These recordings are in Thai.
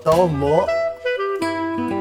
โตโม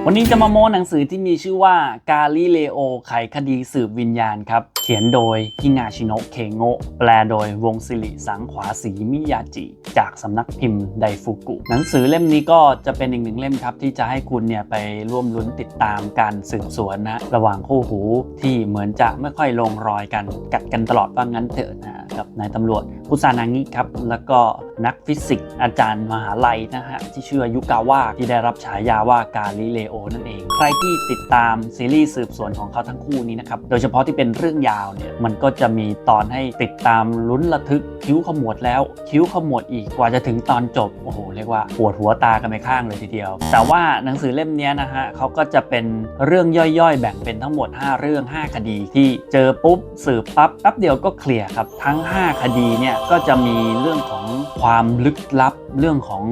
วันนี้จะมาโม้หนังสือที่มีชื่อว่ากาลิเลโอไขคดีสืบวิญญาณครับ เขียนโดยฮิงาชิโนะเคโงะแปลโดยวงศิริสังขวาสีมิยาจิ จากสำนักพิมพ์ไดฟุกุ หนังสือเล่มนี้ก็จะเป็นอีกหนึ่งเล่มครับ ที่จะให้คุณเนี่ยไปร่วมลุ้นติดตามการสืบสวนนะ ระหว่างคู่หูที่เหมือนจะไม่ค่อยลงรอยกัน กัดกันตลอดว่างั้นเถอะนะ กับนายตำรวจคุซานางิครับ แล้วก็นักฟิสิกส์อาจารย์มหาลัยนะฮะ ที่ชื่อยุกาวะที่ได้รับฉายาว่ากาลิเลโอนั่นเอง ใครที่ติดตามซีรีส์สืบสวนของเขาทั้งคู่นี้นะครับ โดยเฉพาะที่เป็นเรื่องยาวเนี่ยมันก็จะมีตอนให้ติดตามลุ้นระทึกคิ้วขมวดแล้ว คิ้วขมวดอีกกว่าจะถึงตอนจบโอ้โหเรียกว่าปวดหัวตากันไปข้างเลยทีเดียว แต่ว่าหนังสือเล่มนี้นะฮะเขาก็จะเป็นเรื่องย่อยๆ แบ่งเป็นทั้งหมด 5 เรื่อง 5 คดีที่เจอปุ๊บสืบปั๊บแป๊บเดียวก็เคลียร์ครับทั้ง5 คดีเนี่ยก็จะมีเรื่องของความลึกลับ เรื่องของ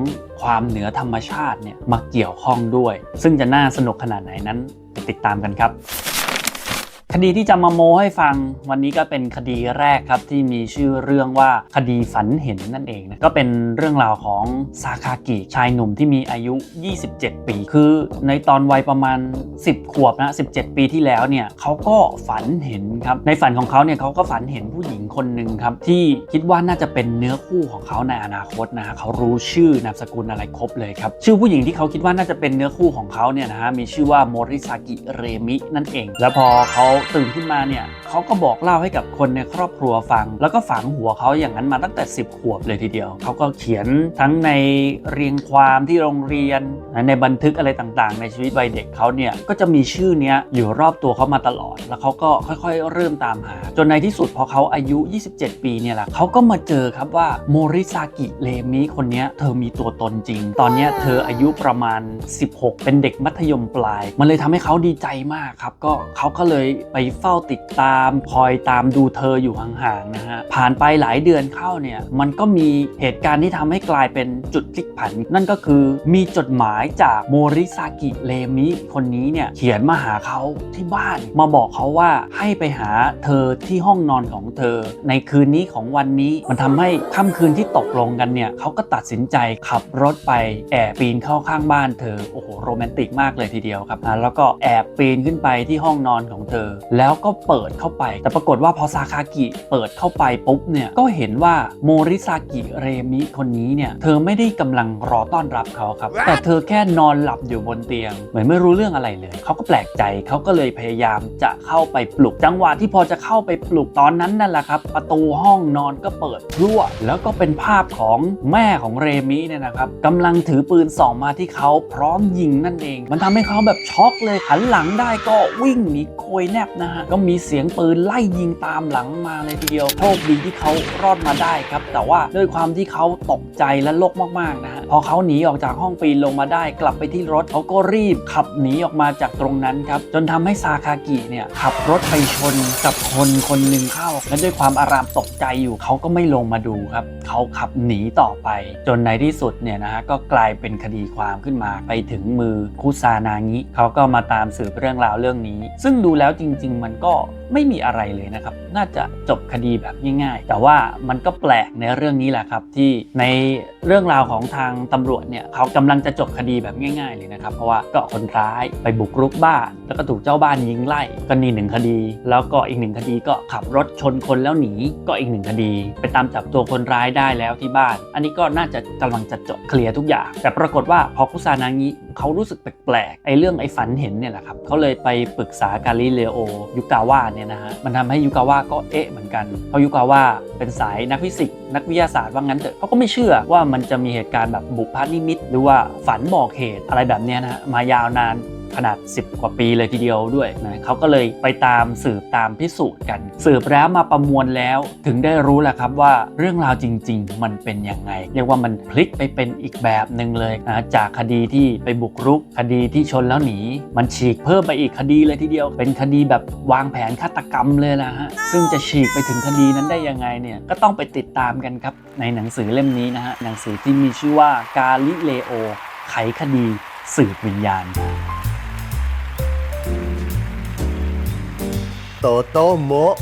ความเหนือธรรมชาติเนี่ยมาเกี่ยวข้องด้วย ซึ่งจะน่าสนุกขนาดไหนนั้นไปติดตามกันครับ คดีที่จะมาโมให้ฟังวันนี้ก็เป็นคดีแรกครับที่มีชื่อเรื่องว่าคดีฝันเห็นนั่นเองนะก็เป็นเรื่องราวของซาคากิชายหนุ่มที่มีอายุ 27 ปี คือในตอนวัยประมาณ 10 ขวบนะ 17 ปีที่แล้วเนี่ยเขาก็ฝันเห็นครับในฝันของเขาเนี่ยเขาก็ฝันเห็นผู้หญิงคนหนึ่งครับที่คิดว่าน่าจะเป็นเนื้อคู่ของเขาในอนาคตนะฮะเขารู้ชื่อนามสกุลอะไรครบเลยครับชื่อผู้หญิงที่เขาคิดว่าน่าจะเป็นเนื้อคู่ของเขาเนี่ยนะฮะมีชื่อว่าโมริซากิเรมินั่นเอง แล้วพอเขาตื่นขึ้นมาเนี่ย เขาก็บอกเล่าให้กับคนในครอบครัวฟัง แล้วก็ฝังหัวเขาอย่างนั้นมาตั้งแต่ 10 ขวบเลยทีเดียว เขาก็เขียนทั้งในเรียงความที่โรงเรียน ในบันทึกอะไรต่างๆ ในชีวิตวัยเด็กเขาเนี่ยก็จะมีชื่อเนี้ยอยู่รอบตัวเขามาตลอด แล้วเขาก็ค่อยๆ เริ่มตามหา จนในที่สุดพอเขาอายุ 27 ปีเนี่ยแหละเขาก็มาเจอครับว่าโมริซากิเลมิคนนี้เธอมีตัวตนจริง ตอนนี้เธออายุประมาณ 16 เป็นเด็กมัธยมปลาย มันเลยทำให้เขาดีใจมากครับก็เขาก็เลยไปเฝ้าติดตามคอยตามดูเธออยู่ห่างๆนะฮะผ่านไปหลายเดือนเข้าเนี่ยมันก็มีเหตุการณ์ที่ทำให้กลายเป็นจุดพลิกผัน นั่นก็คือมีจดหมายจากโมริซากิเลมิคนนี้เนี่ยเขียนมาหาเขาที่บ้านมาบอกเขาว่าให้ไปหาเธอที่ห้องนอนของเธอ ในคืนนี้ของวันนี้มันทำให้ค่ำคืนที่ตกลงกันเนี่ยเขาก็ตัดสินใจขับรถไปแอบปีนเข้าข้างบ้านเธอโอ้โหโรแมนติกมากเลยทีเดียวครับแล้วก็แอบปีนขึ้นไปที่ห้องนอนของเธอ แล้วก็เปิดเข้าไป แต่ปรากฏว่าพอซาคากิเปิดเข้าไปปุ๊บเนี่ยก็เห็นว่าโมริซากิเรมิคนนี้เนี่ยเธอไม่ได้กำลังรอต้อนรับเขาครับ แต่เธอแค่นอนหลับอยู่บนเตียง เหมือนไม่รู้เรื่องอะไรเลย เขาก็แปลกใจเขาก็เลยพยายามจะเข้าไปปลุก จังหวะที่พอจะเข้าไปปลุกตอนนั้นนั่นแหละครับ ประตูห้องนอนก็เปิดพรั่ว แล้วก็เป็นภาพของแม่ของเรมิเนี่ยนะครับกำลังถือปืนส่องมาที่เขาพร้อมยิงนั่นเอง มันทำให้เขาแบบช็อกเลยหันหลังได้ก็วิ่งหนีโคยแนบนะฮะก็มีเสียงปืนไล่ยิงตามหลังมาเลยทีเดียวโชคดีที่เขารอดมาได้ครับ แต่ว่าด้วยความที่เขาตกใจและโลกมากๆนะฮะพอเขาหนีออกจากห้องปีนลงมาได้ กลับไปที่รถเขาก็รีบขับหนีออกมาจากตรงนั้นครับจนทำให้ซาคากิเนี่ยขับรถไปชนกับคนคนหนึ่งเข้า และด้วยความอารามตกใจอยู่เขาก็ไม่ลงมาดูครับเขาขับหนีต่อไป จนในที่สุดเนี่ยนะฮะก็กลายเป็นคดีความขึ้นมาไปถึงมือคุซานางิเขาก็มาตามสืบเรื่องราวเรื่องนี้ ซึ่งดูแล้วจริง ๆ มันก็ไม่มีอะไรเลยนะครับ น่าจะจบคดีแบบง่าย ๆ แต่ว่ามันก็แปลกในเรื่องนี้แหละครับ ที่ในเรื่องราวของทางตำรวจเนี่ยเขากำลังจะจบคดีแบบง่าย ๆ เลยนะครับ เพราะว่าก็คนร้ายไปบุกรุกบ้าน แล้วก็ถูกเจ้าบ้านยิงไล่ก็นี่หนึ่งคดี แล้วก็อีกหนึ่งคดีก็ขับรถชนคนแล้วหนีก็อีกหนึ่งคดี ไปตามจับตัวคนร้ายได้แล้วที่บ้าน อันนี้ก็น่าจะกำลังจะจบเคลียร์ทุกอย่าง แต่ปรากฏว่าพอคุซานางิ เขารู้สึกแปลกๆไอ้เรื่องไอ้ฝันเห็นเนี่ยแหละครับเขาเลยไปปรึกษากาลิเลโอยุกาวะเนี่ยนะฮะมันทำให้ยุกาวะก็เอ๊ะเหมือนกันเพราะยุกาวะเป็นสายนักฟิสิกส์นักวิทยาศาสตร์ว่างั้นเถอะเขาก็ไม่เชื่อว่ามันจะมีเหตุการณ์แบบบุพนิมิต หรือว่าฝันบอกเหตุอะไรแบบเนี้ยนะฮะมายาวนาน ขนาด 10 กว่าปีเลยทีเดียวด้วยนะเขาก็เลยไปตามสืบตามพิสูจน์กัน สืบแล้วมาประมวลแล้วถึงได้รู้แหละครับว่าเรื่องราวจริง ๆ มันเป็นยังไง เรียกว่ามันพลิกไปเป็นอีกแบบหนึ่งเลยนะจากคดีที่ไปบุกรุก คดีที่ชนแล้วหนี มันฉีกเพิ่มไปอีกคดีเลยทีเดียว เป็นคดีแบบวางแผนฆาตกรรมเลยนะฮะซึ่งจะฉีกไปถึงคดีนั้นได้ยังไงเนี่ยก็ต้องไปติดตามกันครับในหนังสือเล่มนี้นะฮะหนังสือที่มีชื่อว่ากาลิเลโอไขคดีสืบวิญญาณ โตโตโมะ